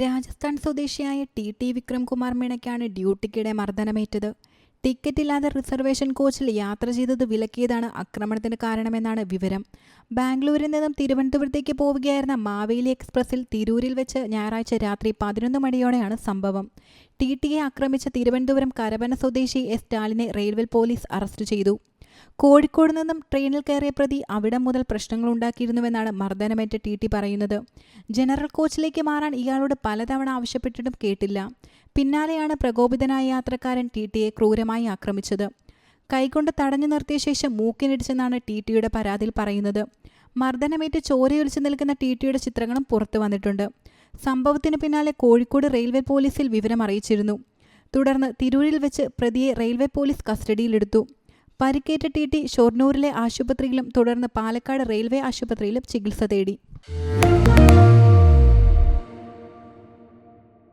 രാജസ്ഥാൻ സ്വദേശിയായ T T വിക്രംകുമാർ മീണയ്ക്കാണ് ഡ്യൂട്ടിക്കിടെ മർദ്ദനമേറ്റത്. ടിക്കറ്റില്ലാതെ reservation കോച്ചിൽ യാത്ര ചെയ്തത് വിലക്കിയതാണ് ആക്രമണത്തിന് കാരണമെന്നാണ് വിവരം. ബാംഗ്ലൂരിൽ നിന്നും തിരുവനന്തപുരത്തേക്ക് പോവുകയായിരുന്ന മാവേലി എക്സ്പ്രസിൽ തിരൂരിൽ വെച്ച് ഞായറാഴ്ച രാത്രി പതിനൊന്ന് മണിയോടെയാണ് സംഭവം. ടി ടിയെ ആക്രമിച്ച തിരുവനന്തപുരം കരവന സ്വദേശി എസ് സ്റ്റാലിനെ റെയിൽവേ പോലീസ് അറസ്റ്റ് ചെയ്തു. കോഴിക്കോട് നിന്നും ട്രെയിനിൽ കയറിയ പ്രതി അവിടം മുതൽ പ്രശ്നങ്ങളുണ്ടാക്കിയിരുന്നുവെന്നാണ് മർദ്ദനമേറ്റ ടി ടി പറയുന്നത്. ജനറൽ കോച്ചിലേക്ക് മാറാൻ ഇയാളോട് പലതവണ ആവശ്യപ്പെട്ടിട്ടും കേട്ടില്ല. പിന്നാലെയാണ് പ്രകോപിതനായ യാത്രക്കാരൻ ടി ടിയെ ക്രൂരമായി ആക്രമിച്ചത്. കൈകൊണ്ട് തടഞ്ഞു നിർത്തിയ ശേഷം മൂക്കിനിടിച്ചെന്നാണ് ടി ടിയുടെ പരാതിയിൽ പറയുന്നത്. മർദ്ദനമേറ്റ് ചോരയൊലിച്ചു നിൽക്കുന്ന ടി ടിയുടെ ചിത്രങ്ങളും പുറത്തു വന്നിട്ടുണ്ട്. സംഭവത്തിന് പിന്നാലെ കോഴിക്കോട് റെയിൽവേ പോലീസിൽ വിവരം അറിയിച്ചിരുന്നു തുടർന്ന് തിരൂരിൽ വെച്ച് പ്രതിയെ റെയിൽവേ പോലീസ് കസ്റ്റഡിയിലെടുത്തു. പരിക്കേറ്റ ടി ടി ഷൊർണൂരിലെ ആശുപത്രിയിലും തുടർന്ന് പാലക്കാട് റെയിൽവേ ആശുപത്രിയിലും ചികിത്സ തേടി.